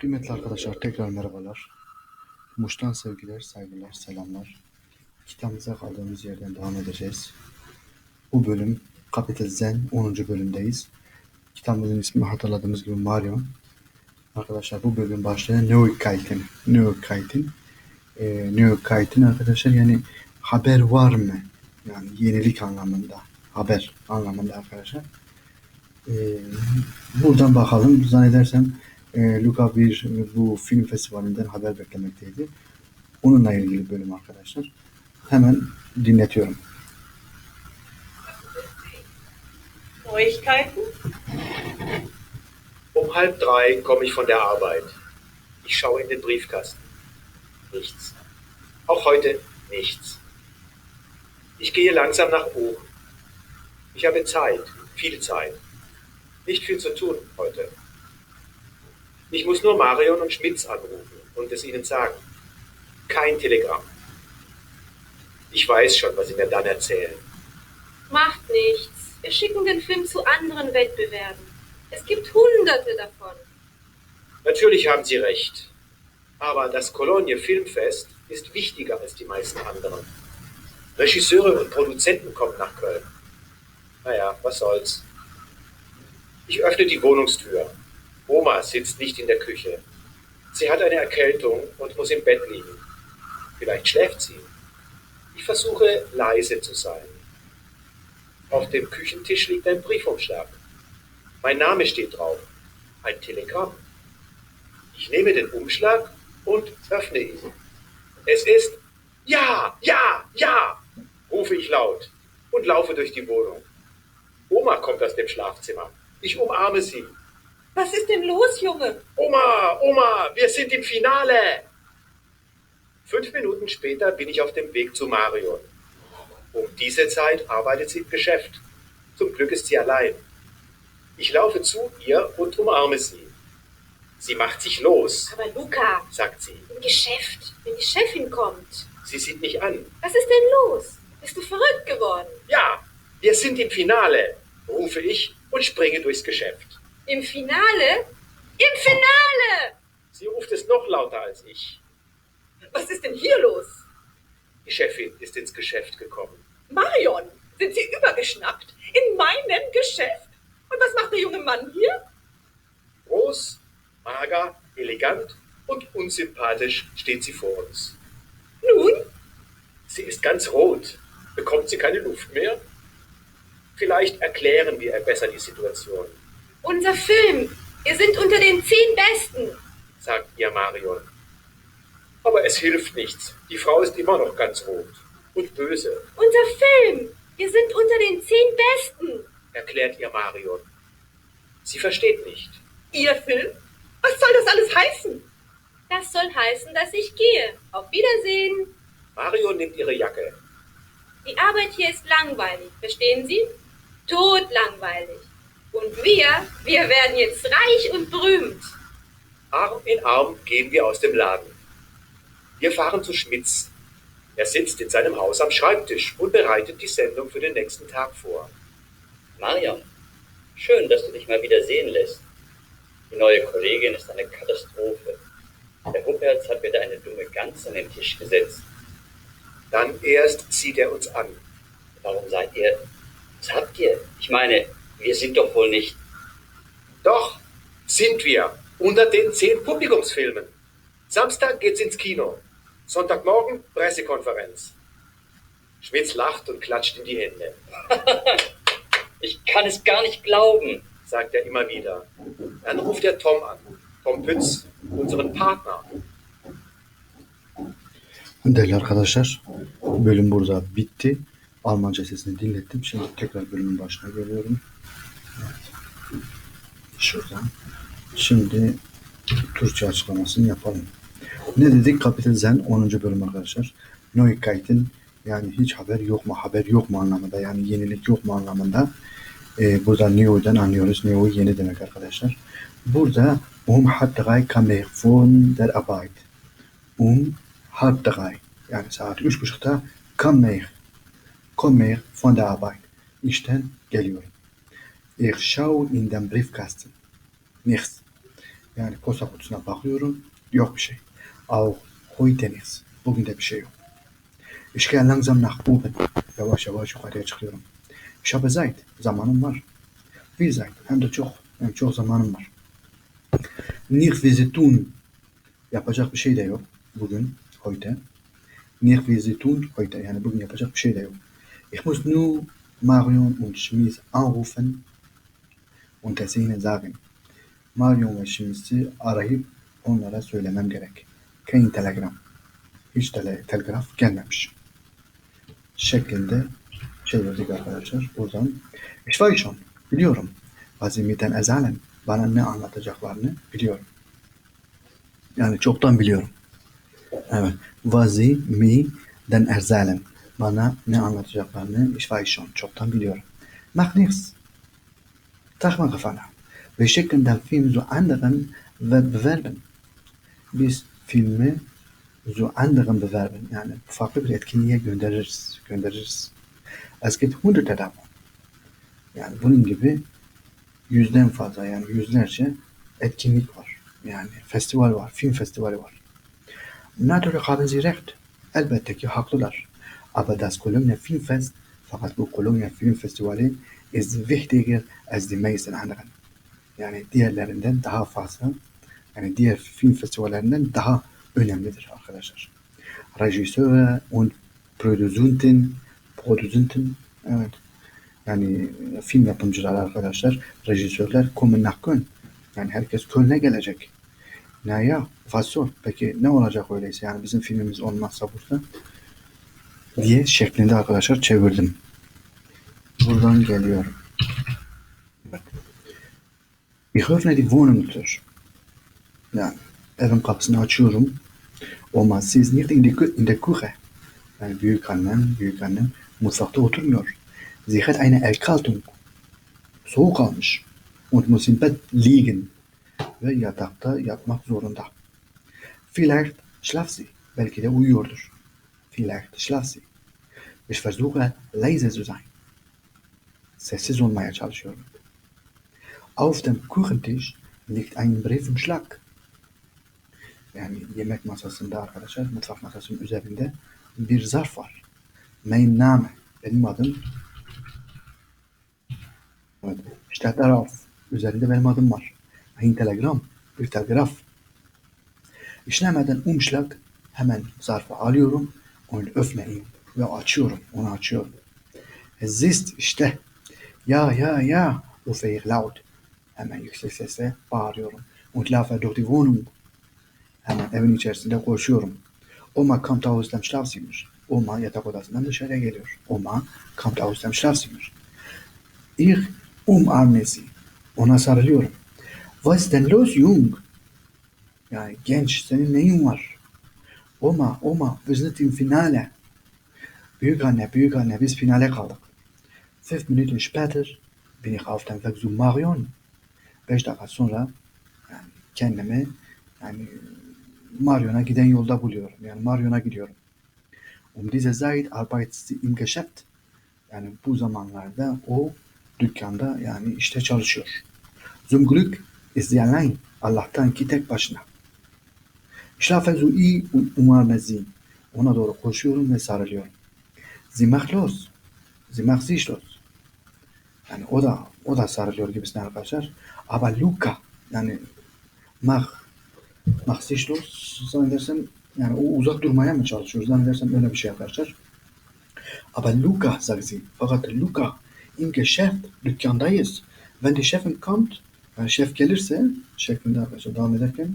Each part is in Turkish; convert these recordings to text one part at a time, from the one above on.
Kıymetli arkadaşlar tekrar merhabalar. Muş'tan sevgiler, saygılar, selamlar. Kitabımıza kaldığımız yerden devam edeceğiz. Bu bölüm Kapital Zen 10. bölümdeyiz. Kitabımızın ismi hatırladığımız gibi Marion. Arkadaşlar bu bölüm başlığı Neuigkeiten. Neuigkeiten. Ee, Neuigkeiten arkadaşlar yani haber var mı? Yani yenilik anlamında. Haber anlamında arkadaşlar. Ee, buradan bakalım. Zannedersem e, Luka bir bu film festivalinden haber beklemekteydi. Onunla ilgili bölüm arkadaşlar. Hemen dinletiyorum. Neuigkeiten? Um halb drei komme ich von der Arbeit. Ich schaue in den Briefkasten. Nichts. Auch heute nichts. Ich gehe langsam nach oben. Ich habe Zeit, viel Zeit. Nicht viel zu tun heute. Ich muss nur Marion und Schmitz anrufen und es ihnen sagen. Kein Telegramm. Ich weiß schon, was sie mir dann erzählen. Macht nichts. Wir schicken den Film zu anderen Wettbewerben. Es gibt hunderte davon. Natürlich haben Sie recht. Aber das Cologne Filmfest ist wichtiger als die meisten anderen. Regisseure und Produzenten kommen nach Köln. Naja, was soll's. Ich öffne die Wohnungstür. Oma sitzt nicht in der Küche. Sie hat eine Erkältung und muss im Bett liegen. Vielleicht schläft sie. Ich versuche leise zu sein. Auf dem Küchentisch liegt ein Briefumschlag. Mein Name steht drauf. Ein Telegramm. Ich nehme den Umschlag und öffne ihn. Es ist Ja, ja, ja, rufe ich laut und laufe durch die Wohnung. Oma kommt aus dem Schlafzimmer. Ich umarme sie. Was ist denn los, Junge? Oma, Oma, wir sind im Finale. Fünf Minuten später bin ich auf dem Weg zu Marion. Um diese Zeit arbeitet sie im Geschäft. Zum Glück ist sie allein. Ich laufe zu ihr und umarme sie. Sie macht sich los, Aber Luca, sagt sie. im Geschäft, wenn die Chefin kommt. Sie sieht mich an. Was ist denn los? Bist du verrückt geworden? Ja, wir sind im Finale, rufe ich und springe durchs Geschäft. Im Finale? Im Finale! Sie ruft es noch lauter als ich. Was ist denn hier los? Die Chefin ist ins Geschäft gekommen. Marion, sind Sie übergeschnappt? In meinem Geschäft? Und was macht der junge Mann hier? Groß, mager, elegant und unsympathisch steht sie vor uns. Nun? Sie ist ganz rot. Bekommt sie keine Luft mehr? Vielleicht erklären wir ihr besser die Situation, Unser Film. Wir sind unter den zehn Besten. sagt ihr Marion. Aber es hilft nichts. Die Frau ist immer noch ganz rot und böse, Unser Film. Wir sind unter den zehn Besten. erklärt ihr Marion. Sie versteht nicht. Ihr Film? Was soll das alles heißen? Das soll heißen, dass ich gehe. Auf Wiedersehen. Marion nimmt ihre Jacke. Die Arbeit hier ist langweilig, verstehen Sie? Todlangweilig. Und wir, wir werden jetzt reich und berühmt. Arm in Arm gehen wir aus dem Laden. Wir fahren zu Schmitz. Er sitzt in seinem Haus am Schreibtisch und bereitet die Sendung für den nächsten Tag vor. Marion, schön, dass du dich mal wieder sehen lässt. Die neue Kollegin ist eine Katastrophe. Der Huppertz hat wieder eine dumme Gans an den Tisch gesetzt. Dann erst sieht er uns an. Warum seid ihr? Was habt ihr? Ich meine, wir sind doch wohl nicht. Doch, sind wir. Unter den zehn Publikumsfilmen. Samstag geht's ins Kino. Sonntagmorgen Pressekonferenz. Schmitz lacht und klatscht in die Hände, Ich kann es gar nicht glauben. sagt er immer wieder. Dann ruft er Tom an. Tom Pütz, unseren Partner. Değerli arkadaşlar, bölüm burada bitti. Almanca sesini dinlettim. Şimdi tekrar bölümün başına geliyorum. Evet. Şuradan. Şimdi Türkçe açıklamasını yapalım. Ne dedik? Kapital Zen 10. bölüm arkadaşlar. Neuigkeiten yani hiç haber yok mu, haber yok mu anlamında yani yenilik yok mu anlamında. Ee, burada Neo'dan anlıyoruz. Neo yeni demek arkadaşlar. Burada um hat drei kam ich von der Arbeit. Um halb drei yani saat üç buçukta komme ich von der Arbeit. İşten geliyorum. Ich schaue in den Briefkasten. Nichts. Yani posta kutusuna bakıyorum. Yok bir şey. Auch heute nichts. Bugün de bir şey yok. Ich gehe langsam nach oben. Yavaş yavaş yukarıya çıkıyorum. Ich habe Zeit. Zamanım var. Viel Zeit. Hem de çok. Hem çok zamanım var. Nicht wie tun. Yapacak bir şey de yok. Bugün. Heute. Nicht wie tun. Heute. Yani bugün yapacak bir şey de yok. Nur Marion und Schmies anrufen und es ihnen sagen. Marion ve Schmies'i arayıp onlara söylemem gerek. Kein Telegram. Hiç tele, telgraf gelmemiş. Şeklinde çevirdik arkadaşlar. Buradan. Ich weiß schon. Biliyorum. Was sie mit den erzählen. Bana ne anlatacaklarını biliyorum. Yani çoktan biliyorum. Evet. Sie mi den erzählen. Bana ne anlatacaklarını schon. Çoktan biliyorum. Mach nichts. Takma kafana. Wir schicken den Film zu anderen ve bewerben. Biz filmi zu anderen bewerben. Yani farklı bir etkinliğe göndeririz. Göndeririz. Es gibt hunderte davon. Yani bunun gibi yüzden fazla yani yüzlerce etkinlik var. Yani festival var, film festivali var. Natürlich haben sie recht. Elbette ki haklılar. Aber das Cologne Filmfest, fakat bu Cologne Film Festivali ist wichtiger als die meisten anderen. Yani diğerlerinden daha fazla, yani diğer film festivallerinden daha önemlidir arkadaşlar. Regisseur und Produzenten, Produzenten, evet. Yani film yapımcıları arkadaşlar, rejisörler kommen nach Köln. Yani herkes Köln'e gelecek. Ne ya? Fasol. Peki ne olacak öyleyse? Yani bizim filmimiz olmazsa burada diye şeklinde arkadaşlar çevirdim. Buradan geliyorum. Bak. Ich öffne die Wohnungstür. Yani evin kapısını açıyorum. Ama siz nicht in, in der Küche. Yani büyük annem, büyük annem mutfakta oturmuyor. Sie hat eine Erkältung. Soğuk almış. Und muss im Bett liegen. Ve yatakta yatmak zorunda. Vielleicht schlaft sie. Belki de uyuyordur. Vielleicht schlaft sie. Ich versuche leise zu sein. Sessiz olmaya çalışıyorum. Auf dem Küchentisch liegt ein Briefumschlag. Yani yemek masasında arkadaşlar, mutfak masasının üzerinde bir zarf var. Mein Name, benim adım. Evet. Steht darauf. Üzerinde benim adım var. Ein Telegram, bir telgraf. İşlemeden umschlag hemen zarfı alıyorum. Onu öffne ve açıyorum. Onu açıyorum. Es işte. Ya ya ya. rufe ich laut. Hemen yüksek sesle bağırıyorum. Und laufe durch die Wohnung. Hemen evin içerisinde koşuyorum. Oma kommt aus dem Schlafzimmer. Oma yatak odasından dışarıya geliyor. Oma kommt aus dem Schlafzimmer. Ich umarme sie. Ona sarılıyorum. Was denn los Jung? Yani genç senin neyin var? Oma, Oma, wir sind im Finale. Büyük anne, büyük anne, biz finale kaldık. Fünf Minuten später bin ich auf zu Marion. Beş dakika sonra yani kendimi yani Marion'a giden yolda buluyorum. Yani Marion'a gidiyorum. Um diese Zeit arbeitet im Geschäft. Yani bu zamanlarda o dükkanda yani işte çalışıyor. Zum Glück ist sie allein. Allah'tan ki tek başına. Schlafe zu ihr. Ona doğru koşuyorum ve sarılıyorum. Sie macht los. Sie macht sich los. Yani o da o da sarılıyor gibisine arkadaşlar. Aber Luca yani mach mach sich los zannedersem yani o uzak durmaya mı çalışıyor zannedersem öyle bir şey arkadaşlar. Aber Luca sagt sie. Fakat Luca im Geschäft dükkandayız. Wenn die Chefin kommt yani şef gelirse şeklinde arkadaşlar devam ederken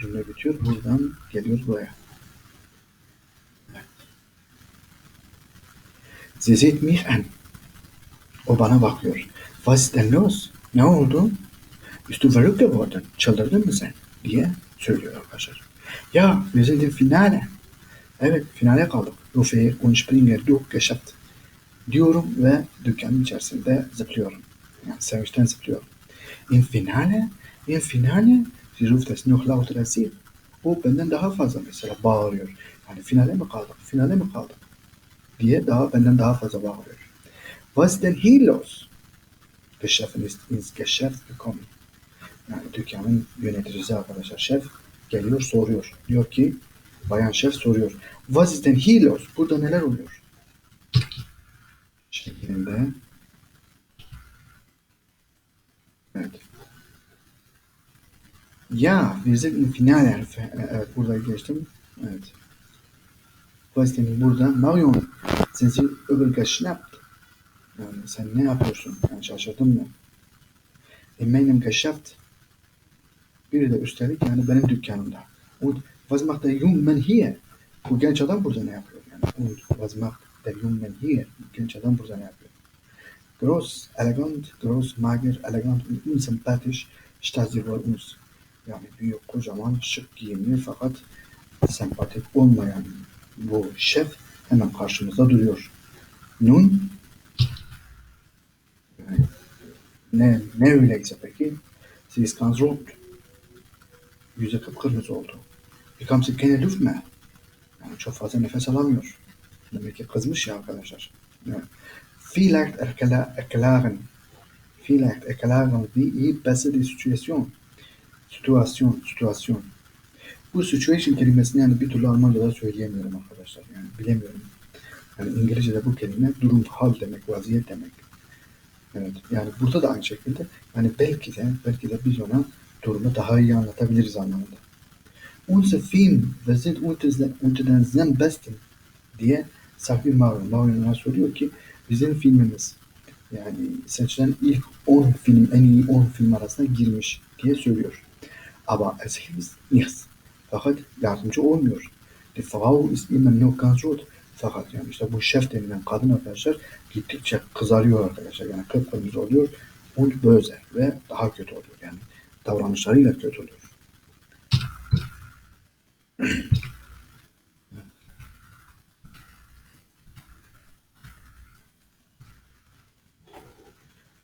cümle bitiyor. Buradan geliyoruz buraya. Sie sieht mich an. O bana bakıyor. Was ist denn los? Ne oldu? Du verrückt geworden? Çıldırdın mı sen? diye söylüyor arkadaşlar. Ya, wir sind im Finale. Evet, finale kaldık. Rufe und Springer durch geschafft. Diyorum ve dükkanın içerisinde zıplıyorum. Yani sevinçten zıplıyorum. Im Finale? Im Finale? Sie ruft es noch lauter als sie. O benden daha fazla mesela bağırıyor. Yani finale mi kaldık? Finale mi kaldık? Diye daha benden daha fazla bağırıyor. Was denn hier los? Der Chef ist ins Geschäft gekommen. Yani dükkanın yöneticisi arkadaşlar. Şef geliyor soruyor. Diyor ki bayan şef soruyor. Was ist denn hier los? Burada neler oluyor? Şeklinde. Evet. Ja, wir sind im Finale. Evet, burada geçtim. Evet. Denn burada? Marion, sind Sie übergeschnappt? Yani sen ne yapıyorsun? Yani şaşırdın mı? In meinem Geschäft. Biri de üstelik yani benim dükkanımda. Und was macht der Jungmann hier? Bu genç adam burada ne yapıyor? Yani, und was macht der Jungmann hier? Bu genç adam burada ne yapıyor? Groß, elegant, groß, mager, elegant und unsympathisch steht sie vor uns. Yani büyük, kocaman, şık giyimli fakat sempatik olmayan bu şef hemen karşımızda duruyor. Nun ne, ne öyleyse peki? Sie ist ganz rot. Yüzü kıpkırmızı oldu. Keine Luft mehr. Yani çok fazla nefes alamıyor. Demek ki kızmış ya arkadaşlar. Vielleicht erklären, vielleicht erklären wir iyi besser die Situation. Situasyon, situasyon. Bu situation kelimesini yani bir türlü Almanca'da söyleyemiyorum arkadaşlar. Yani bilemiyorum. Yani İngilizce'de bu kelime durum, hal demek, vaziyet demek. Evet. Yani burada da aynı şekilde yani belki de belki de biz ona durumu daha iyi anlatabiliriz anlamında. Unser Film, wir sind unter, den zehn besten diye Sakri Mario. Mario ona soruyor ki bizim filmimiz yani seçilen ilk 10 film, en iyi 10 film arasına girmiş diye söylüyor. Aber es hilft nichts. Fakat yardımcı olmuyor. İmmer noch ganz rot. Fakat yani işte bu şef denilen kadın arkadaşlar gittikçe kızarıyor arkadaşlar. Yani kıpkırmızı oluyor. Und böse ve daha kötü oluyor. Yani davranışlarıyla kötü oluyor.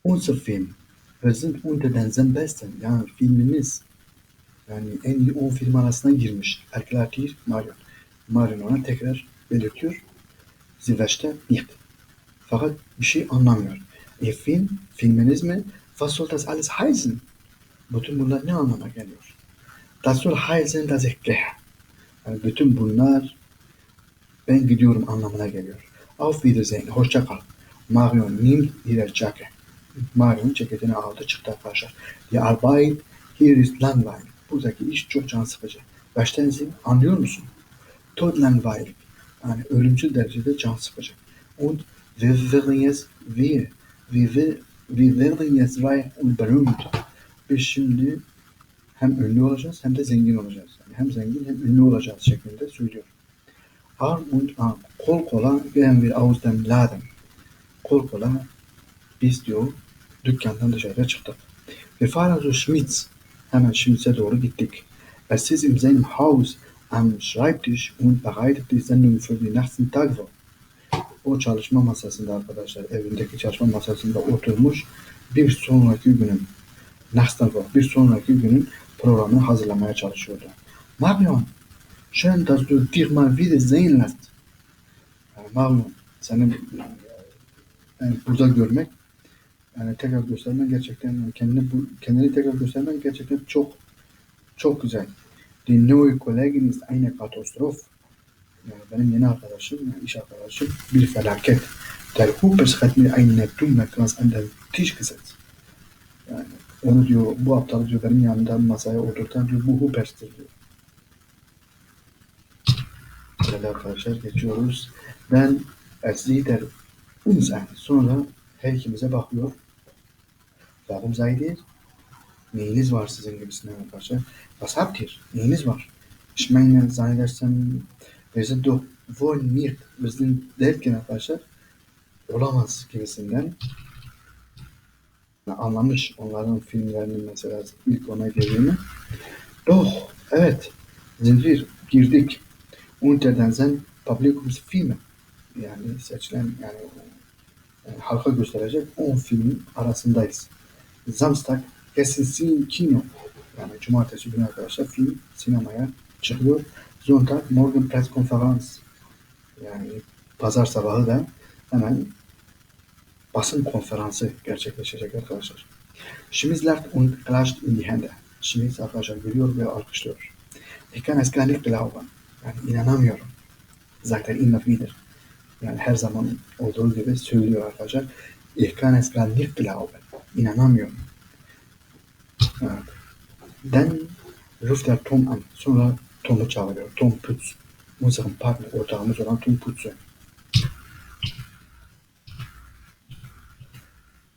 Unser Film. Wir sind unter den zehn besten. Yani filmimiz yani en iyi 10 film arasına girmiş. Erklärt Marion. Marion ona tekrar belirtiyor. Versteht nicht. Fakat bir şey anlamıyor. E film, filminiz mi? Was soll das alles heißen? Bütün bunlar ne anlama geliyor? Das soll heißen, dass ich. Yani bütün bunlar ben gidiyorum anlamına geliyor. Auf Wiedersehen, hoşça kal. Marion nimmt ihre Jacke. Marion ceketini aldı çıktı arkadaşlar. Die Arbeit hier ist langweilig. Buradaki iş çok can sıkıcı. Verstehen Sie? Anlıyor musun? Tod langweilig. Yani ölümcül derecede can sıkıcı. Und wir werden jetzt wir, wir, wir, werden jetzt reich und berühmt. Biz şimdi hem ünlü olacağız hem de zengin olacağız. Yani hem zengin hem ünlü olacağız şeklinde söylüyor. Arm und arm, kol kola gehen wir aus dem Laden. Kol kola biz diyor dükkandan dışarıya çıktık. Wir fahren zu Schmitz. Schmitz'e doğru gittik. Er sitzt in seinem Haus am Schreibtisch und bereitet die Sendung für die nächsten Tage vor. O çalışma masasında arkadaşlar, evindeki çalışma masasında oturmuş bir sonraki günün, nächsten Woche, bir sonraki günün programını hazırlamaya çalışıyordu. Marion, schön, dass du dich mal wieder sehen lässt. Marion, seni yani burada görmek, yani tekrar göstermen gerçekten, kendini, bu, kendini tekrar göstermen gerçekten çok çok güzel. Die neue Kollegin ist eine Katastrophe. Yani benim yeni arkadaşım, yani iş arkadaşım bir felaket. Der Hupers hat mir eine dumme ganz an den Tisch gesetzt. Yani onu diyor, bu aptal diyor benim yanımda masaya oturtan diyor, bu Huppers'tir diyor. Böyle arkadaşlar geçiyoruz. Ben es sieht der uns an. Sonra her ikimize bakıyor. Warum seid? Neyiniz var sizin gibisinden arkadaşlar. Was habt? Neyiniz var? Ich meine zannedersem wir sind doch wohl nicht. Wir derken arkadaşlar olamaz gibisinden Yani anlamış onların filmlerinin mesela ilk ona girdiğini. Doch, evet. Sind wir girdik. Unter den Zen Publikumsfilme. Yani seçilen yani, yani halka gösterecek 10 filmin arasındayız. Samstag Kesin Kino. Yani cumartesi günü arkadaşlar film sinemaya çıkıyor. Sonntag Morgen Pressekonferanz. Yani pazar sabahı da hemen basın konferansı gerçekleşecek arkadaşlar. Schmitz lacht und klatscht in die Hände. Schmitz arkadaşlar gülüyor ve alkışlıyor. Ich kann es gar nicht glauben. Yani inanamıyorum. Sagt er immer wieder. Yani her zaman olduğu gibi söylüyor arkadaşlar. Ich kann es gar nicht glauben. İnanamıyorum. Evet. Dann ruft er Tom an. Sonra Tom'u çağırıyor. Tom Pütz. Unseren partner, ortağımız olan Tom Pütz'ü.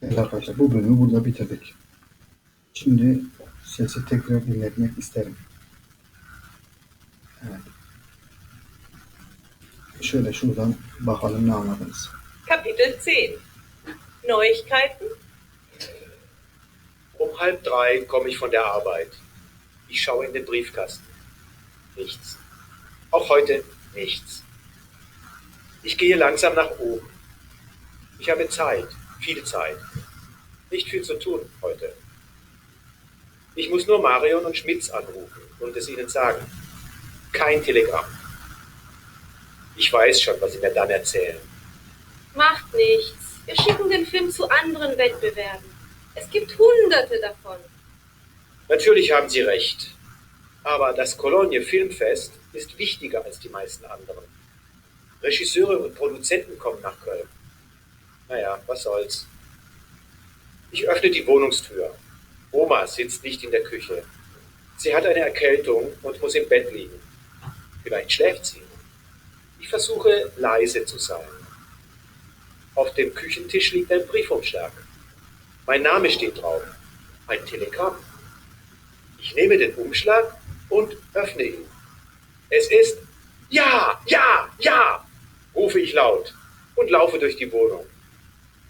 Evet arkadaşlar bu bölümü burada bitirdik. Şimdi sesi tekrar dinletmek isterim. Evet. Şöyle şuradan bakalım ne anladınız. Kapitel 10 Neuigkeiten? Um halb drei komme ich von der Arbeit. Ich schaue in den Briefkasten. Nichts. Auch heute nichts. Ich gehe langsam nach oben. Ich habe Zeit, viel Zeit. Nicht viel zu tun heute. Ich muss nur Marion und Schmitz anrufen und es ihnen sagen. Kein Telegramm. Ich weiß schon, was sie mir dann erzählen. Macht nichts. Wir schicken den Film zu anderen Wettbewerben. Es gibt hunderte davon. Natürlich haben Sie recht. Aber das Cologne Filmfest ist wichtiger als die meisten anderen. Regisseure und Produzenten kommen nach Köln. Naja, was soll's. Ich öffne die Wohnungstür. Oma sitzt nicht in der Küche. Sie hat eine Erkältung und muss im Bett liegen. Vielleicht schläft sie. Ich versuche leise zu sein. Auf dem Küchentisch liegt ein Briefumschlag. Mein Name steht drauf. Ein Telegramm. Ich nehme den Umschlag und öffne ihn. Es ist Ja, ja, ja, rufe ich laut und laufe durch die Wohnung.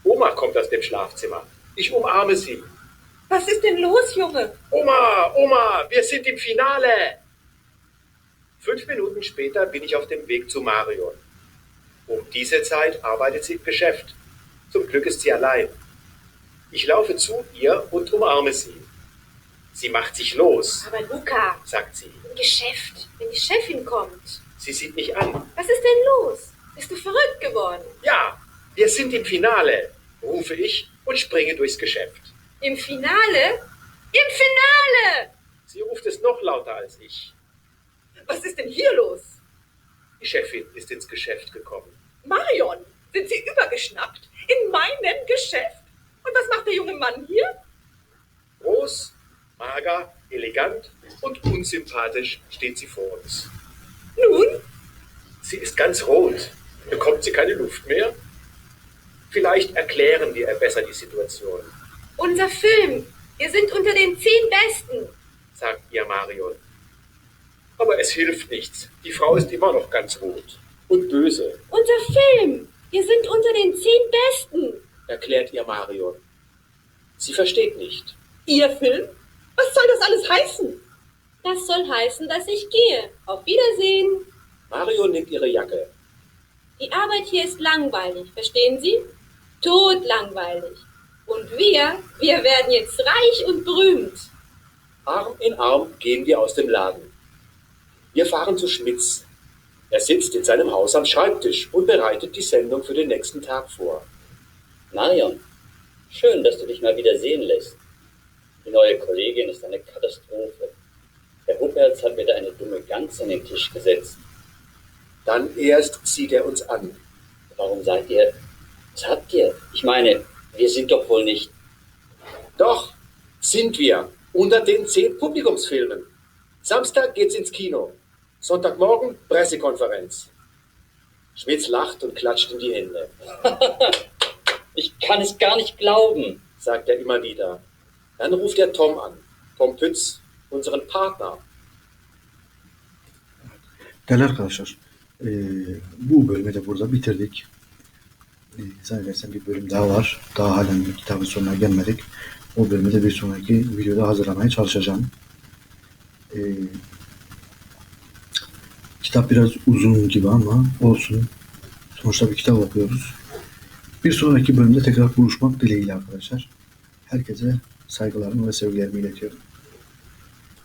Oma kommt aus dem Schlafzimmer. Ich umarme sie. Was ist denn los, Junge? Oma, Oma, wir sind im Finale. Fünf Minuten später bin ich auf dem Weg zu Marion. Um diese Zeit arbeitet sie im Geschäft. Zum Glück ist sie allein. Ich laufe zu ihr und umarme sie. Sie macht sich los, Aber Luca, sagt sie. im Geschäft, wenn die Chefin kommt. Sie sieht mich an. Was ist denn los? Bist du verrückt geworden? Ja, wir sind im Finale, rufe ich und springe durchs Geschäft. Im Finale? Im Finale! Sie ruft es noch lauter als ich. Was ist denn hier los? Die Chefin ist ins Geschäft gekommen. Marion, sind Sie übergeschnappt? In meinem Geschäft? Und was macht der junge Mann hier? Groß, mager, elegant und unsympathisch steht sie vor uns. Nun, Sie ist ganz rot. Bekommt sie keine Luft mehr? Vielleicht erklären wir ihr besser die Situation, Unser Film. Wir sind unter den zehn Besten. sagt ihr Marion. Aber es hilft nichts. Die Frau ist immer noch ganz rot und böse, Unser Film. Wir sind unter den zehn Besten. Erklärt ihr Marion. Sie versteht nicht. Ihr Film? Was soll das alles heißen? Das soll heißen, dass ich gehe. Auf Wiedersehen. Marion nimmt ihre Jacke. Die Arbeit hier ist langweilig, verstehen Sie? Todlangweilig. Und wir, wir werden jetzt reich und berühmt. Arm in Arm gehen wir aus dem Laden. Wir fahren zu Schmitz. Er sitzt in seinem Haus am Schreibtisch und bereitet die Sendung für den nächsten Tag vor. Marion, schön, dass du dich mal wieder sehen lässt. Die neue Kollegin ist eine Katastrophe. Der Huppertz hat mir da eine dumme Gans an den Tisch gesetzt. Dann erst sieht er uns an. Warum seid ihr... Was habt ihr? Ich meine, wir sind doch wohl nicht... Doch, sind wir. Unter den zehn Publikumsfilmen. Samstag geht's ins Kino. Sonntagmorgen Pressekonferenz. Schmitz lacht und klatscht in die Hände, kann es gar nicht glauben. sagt er immer wieder. Dann ruft er Tom an. Tom Pütz, unseren Partner. Değerli arkadaşlar, eee, bu bölümü de burada bitirdik. Eee zannedersem bir bölüm daha var. Daha halen kitabın sonuna gelmedik. O bölümü de bir sonraki videoda hazırlamaya çalışacağım. Eee, kitap biraz uzun gibi ama olsun. Sonuçta bir kitap okuyoruz. Bir sonraki bölümde tekrar buluşmak dileğiyle arkadaşlar. Herkese saygılarımı ve sevgilerimi iletiyorum.